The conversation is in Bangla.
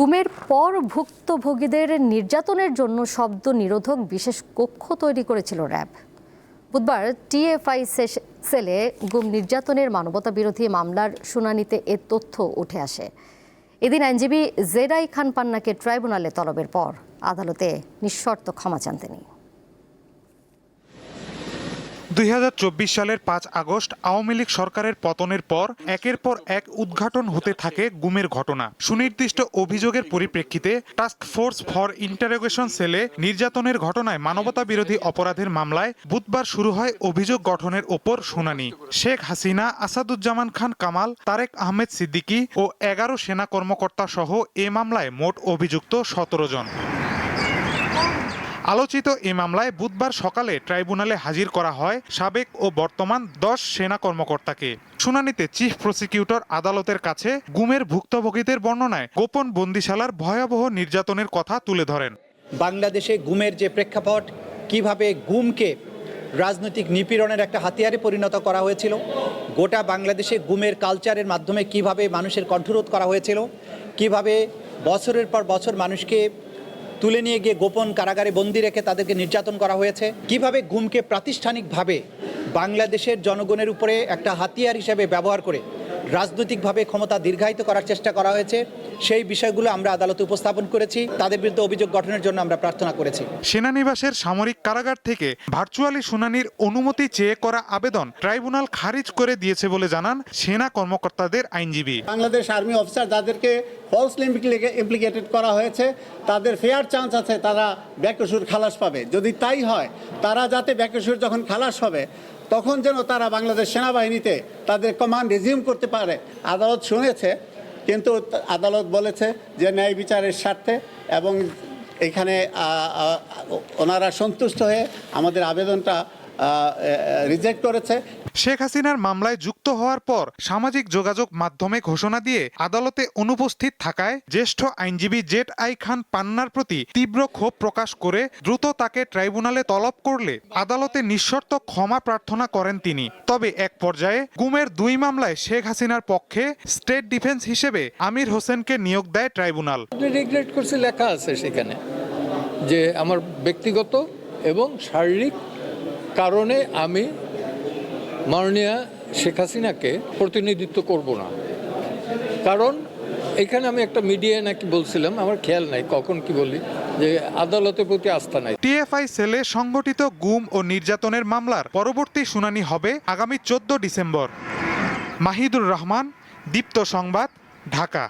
গুমের পর ভুক্তভোগীদের নির্যাতনের জন্য শব্দ নিরোধক বিশেষ কক্ষ তৈরি করেছিল র্যাব। বুধবার টিএফআই সেলে গুম নির্যাতনের মানবতা বিরোধী মামলার শুনানিতে এ তথ্য উঠে আসে। এদিন আইনজীবী জেরাই খান পান্নাকে ট্রাইব্যুনালে তলবের পর আদালতে নিঃশর্ত ক্ষমা চান তিনি। দুই হাজার চব্বিশ সালের পাঁচ আগস্ট আওয়ামী লীগ সরকারের পতনের পর একের পর এক উদ্ঘাটন হতে থাকে গুমের ঘটনা। সুনির্দিষ্ট অভিযোগের পরিপ্রেক্ষিতে টাস্ক ফোর্স ফর ইন্টারোগেশন সেলে নির্যাতনের ঘটনায় মানবতা বিরোধী অপরাধের মামলায় বুধবার শুরু হয় অভিযোগ গঠনের ওপর শুনানি। শেখ হাসিনা, আসাদুজ্জামান খান কামাল, তারেক আহমেদ সিদ্দিকী ও এগারো সেনা কর্মকর্তা সহ এ মামলায় মোট অভিযুক্ত সতেরো জন। আলোচিত এ মামলায় বুধবার সকালে ট্রাইব্যুনালে হাজির করা হয় সাবেক ও বর্তমান দশ সেনা কর্মকর্তাকে। শুনানিতে চিফ প্রসিকিউটর আদালতের কাছে গুমের ভুক্তভোগীদের বর্ণনায় গোপন বন্দিশালার ভয়াবহ নির্যাতনের কথা তুলে ধরেন। বাংলাদেশে গুমের যে প্রেক্ষাপট, কীভাবে গুমকে রাজনৈতিক নিপীড়নের একটা হাতিয়ারে পরিণত করা হয়েছিল, গোটা বাংলাদেশে গুমের কালচারের মাধ্যমে কীভাবে মানুষের কণ্ঠরোধ করা হয়েছিল, কীভাবে বছরের পর বছর মানুষকে তুলে নিয়ে গিয়ে গোপন কারাগারে বন্দি রেখে তাদেরকে নির্যাতন করা হয়েছে। কীভাবে গুমকে প্রাতিষ্ঠানিকভাবে বাংলাদেশের জনগণের উপরে একটা হাতিয়ার হিসেবে ব্যবহার করে রাজনৈতিকভাবে ক্ষমতা দীর্ঘায়িত করার চেষ্টা করা হয়েছে। সেই বিষয়গুলো আমরা আদালতে উপস্থাপন করেছি। তাদের বিরুদ্ধে অভিযোগ গঠনের জন্য আমরা প্রার্থনা করেছি। সেনানিবাসের সামরিক কারাগার থেকে ভার্চুয়ালি শুনানির অনুমতি চেয়ে করা আবেদন ট্রাইব্যুনাল খারিজ করে দিয়েছে বলে জানান সেনা কর্মকর্তাদের আইনজীবী। বাংলাদেশ আর্মি অফিসার যাদেরকে ফলসলি ইমপ্লিকেটেড করা হয়েছে তাদের ফেয়ার চান্স আছে তারা ব্যাকসুর খালাস পাবে। যদি তাই হয় তারা যাতে ব্যাকসুর যখন খালাস হবে তখন যেন তারা বাংলাদেশ সেনাবাহিনীতে তাদের কমান্ড রিজিউম করতে পারে। আদালত শুনেছে, কিন্তু আদালত বলেছে যে ন্যায় বিচারের স্বার্থে এবং এখানে ওনারা সন্তুষ্ট হয়ে আমাদের আবেদনটা রিজেক্ট করেছে। শেখ হাসিনার মামলায় যুক্ত হওয়ার পর সামাজিক যোগাযোগ মাধ্যমে ঘোষণা দিয়ে আদালতে অনুপস্থিত থাকায় জ্যেষ্ঠ আইনজীবী জেট আই খান পান্নার প্রতি তীব্র ক্ষোভ প্রকাশ করে দ্রুত তাকে ট্রাইব্যুনালে তলব করলে আদালতে নিঃশর্ত ক্ষমা প্রার্থনা করেন তিনি। তবে এক পর্যায়ে গুমের দুই মামলায় শেখ হাসিনার পক্ষে স্টেট ডিফেন্স হিসেবে আমির হোসেনকে নিয়োগ দেয় ট্রাইব্যুনাল। লেখা আছে সেখানে যে আমার ব্যক্তিগত এবং শারীরিক কারণে আমি মাননীয়া শেখ হাসিনাকে প্রতিনিধিত্ব করব না। কারণ এখানে আমি একটা মিডিয়ায় নাকি বলছিলাম, আমার খেয়াল নাই, কখন কি বলি, যে আদালতের প্রতি আস্থা নাই। টিএফআই সেলে সংগঠিত গুম ও নির্যাতনের মামলার পরবর্তী শুনানি হবে আগামী চোদ্দ ডিসেম্বর। মাহিদুর রহমান, দীপ্ত সংবাদ, ঢাকা।